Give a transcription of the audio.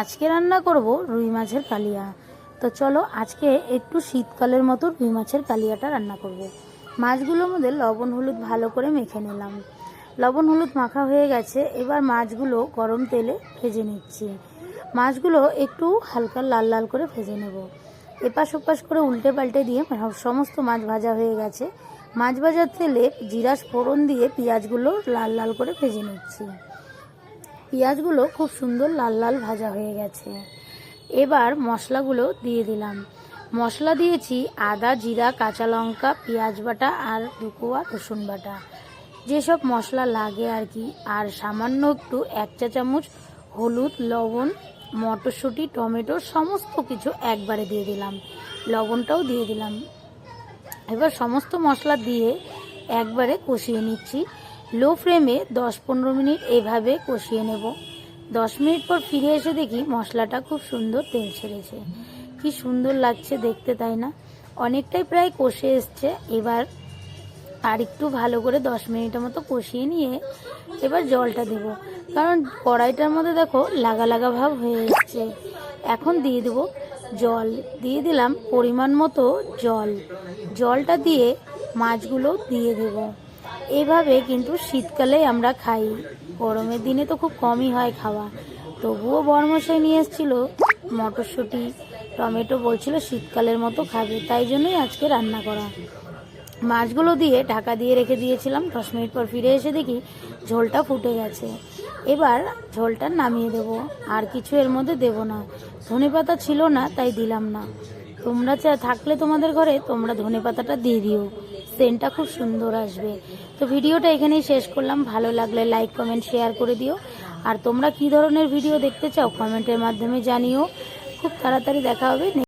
আজকে রান্না করব রুই মাছের কালিয়া। তো চলো আজকে একটু শীতকালের মতো রুই মাছের কালিয়াটা রান্না করব। মাছগুলোর মধ্যে লবণ, হলুদ ভালো করে মেখে নিলাম। লবণ, হলুদ মাখা হয়ে গেছে, এবার মাছগুলো গরম তেলে ভেজে নিচ্ছি। মাছগুলো একটু হালকা লাল লাল করে ভেজে নেব। এপাশ ওপাশ করে উল্টে পাল্টে দিয়ে সমস্ত মাছ ভাজা হয়ে গেছে। মাছ ভাজার তেলে জিরাস ফোড়ন দিয়ে পেঁয়াজগুলো লাল লাল করে ভেজে নিচ্ছি। পেঁয়াজগুলো খুব সুন্দর লাল লাল ভাজা হয়ে গেছে। এবার মশলাগুলো দিয়ে দিলাম। মশলা দিয়েছি আদা, জিরা, কাঁচা লঙ্কা, পেঁয়াজ বাটা আর দুকোয়া রসুন বাটা। যেসব মশলা লাগে আর কি, আর সামান্য একটু এক চা চামচ হলুদ, লবণ, মটরশুঁটি, টমেটো, সমস্ত কিছু একবারে দিয়ে দিলাম। লবণটাও দিয়ে দিলাম। এবার সমস্ত মশলা দিয়ে একবারে কষিয়ে নিচ্ছি। লো ফ্লেমে দশ পনেরো মিনিট এভাবে কষিয়ে নেব। দশ মিনিট পর ফিরে এসে দেখি মশলাটা খুব সুন্দর তেল ছেড়েছে। কি সুন্দর লাগছে দেখতে, তাই না? অনেকটাই প্রায় কষে এসছে। এবার আর একটু ভালো করে দশ মিনিটের মতো কষিয়ে নিয়ে এবার জলটা দেব। কারণ কড়াইটার মধ্যে দেখো লাগা লাগা ভাব হয়ে এসছে। এখন দিয়ে দেবো জল। দিয়ে দিলাম পরিমাণ মতো জল। জলটা দিয়ে মাছগুলো দিয়ে দেব। এভাবে কিন্তু শীতকালে আমরা খাই। গরমের দিনে তো খুব কমই হয় খাওয়া। তবুও বরমশাই নিয়ে এসেছিল মটরশুঁটি। টমেটো বলছিল শীতকালের মতো খাবে, তাই জন্যই আজকে রান্না করা। মাছগুলো দিয়ে ঢাকা দিয়ে রেখে দিয়েছিলাম। দশ মিনিট পর ফিরে এসে দেখি ঝোলটা ফুটে গেছে। এবার ঝোলটা নামিয়ে দেব। আর কিছু এর মধ্যে দেব না। ধনে পাতা ছিল না, তাই দিলাম না। তোমরা থাকলে তোমাদের ঘরে, তোমরা ধনে পাতাটা দিয়ে দিও। সেন্টটা খুব সুন্দর আসবে। তো ভিডিওটা এখানেই শেষ করলাম। ভালো লাগলে লাইক কমেন্ট শেয়ার করে দিও। আর তোমরা কি ধরনের ভিডিও দেখতে চাও কমেন্টের মাধ্যমে জানিও। খুব তাড়াতাড়ি দেখা হবে।